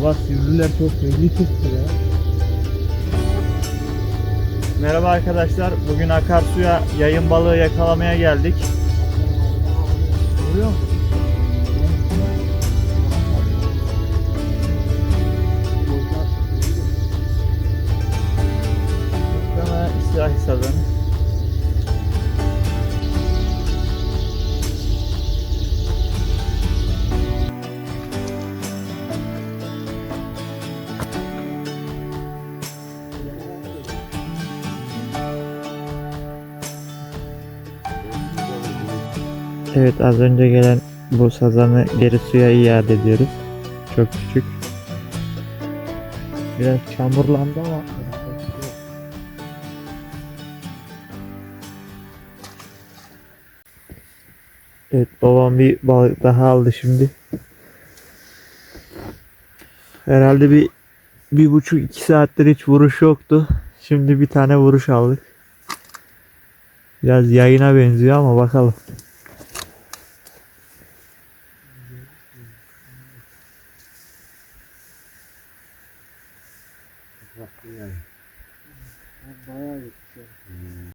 Baba sivriler çok belli çıktı ya. Merhaba arkadaşlar. Bugün akarsuya yayın balığı yakalamaya geldik. Vuruyor mu? Evet az önce gelen bu sazanı geri suya iade ediyoruz. Çok küçük. Biraz çamurlandı ama. Evet babam bir balık daha aldı şimdi. Herhalde bir bir buçuk iki saattir hiç vuruş yoktu. Şimdi bir tane vuruş aldık. Biraz yayına benziyor ama bakalım.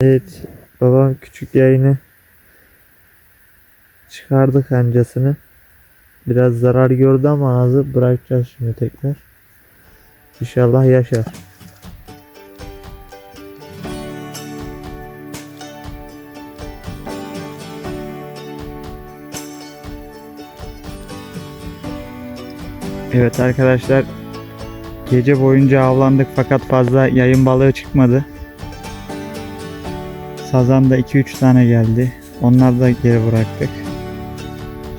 Evet, babam küçük yayını çıkardı kancasını. Biraz zarar gördü ama ağzı bırakacağız şimdi tekrar. İnşallah yaşar. Evet arkadaşlar gece boyunca avlandık fakat fazla yayın balığı çıkmadı. Sazan da 2-3 tane geldi. Onları da geri bıraktık.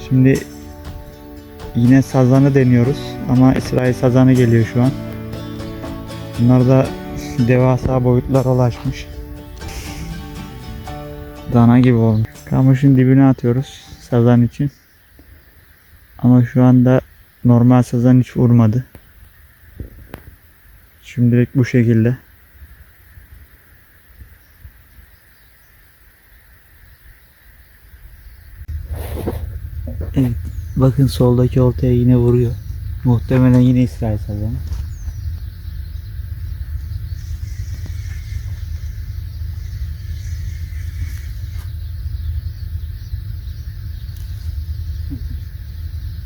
Şimdi yine sazanı deniyoruz ama İsrail sazanı geliyor şu an. Bunlar da devasa boyutlara ulaşmış. Dana gibi olmuş. Kamışın dibine atıyoruz sazan için. Ama şu anda normal sazan hiç vurmadı. Şimdilik bu şekilde. Evet. Bakın soldaki oltaya yine vuruyor. Muhtemelen yine İsrail sazanı.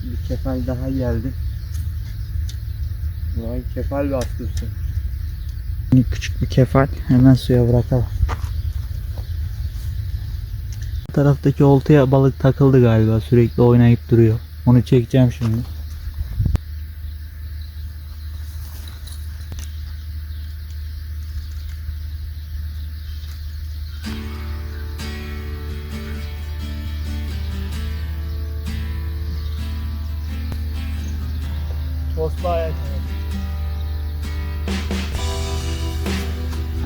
Bir kefal daha geldi. Vay kefal bastı üstüne. Yine Küçük bir kefal. Hemen suya bırakalım. Bu taraftaki oltaya balık takıldı galiba. Sürekli oynayıp duruyor. Onu çekeceğim şimdi. Tosba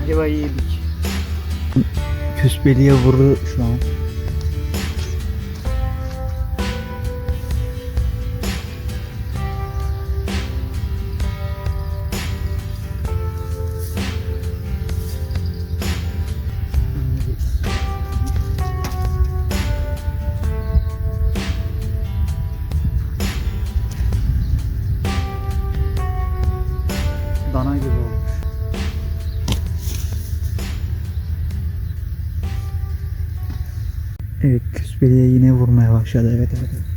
Galiba yedik. Küspeliye vurdu şu an. Dana gibi olmuş. Evet küspeliye yine vurmaya başladı. Evet evet. evet.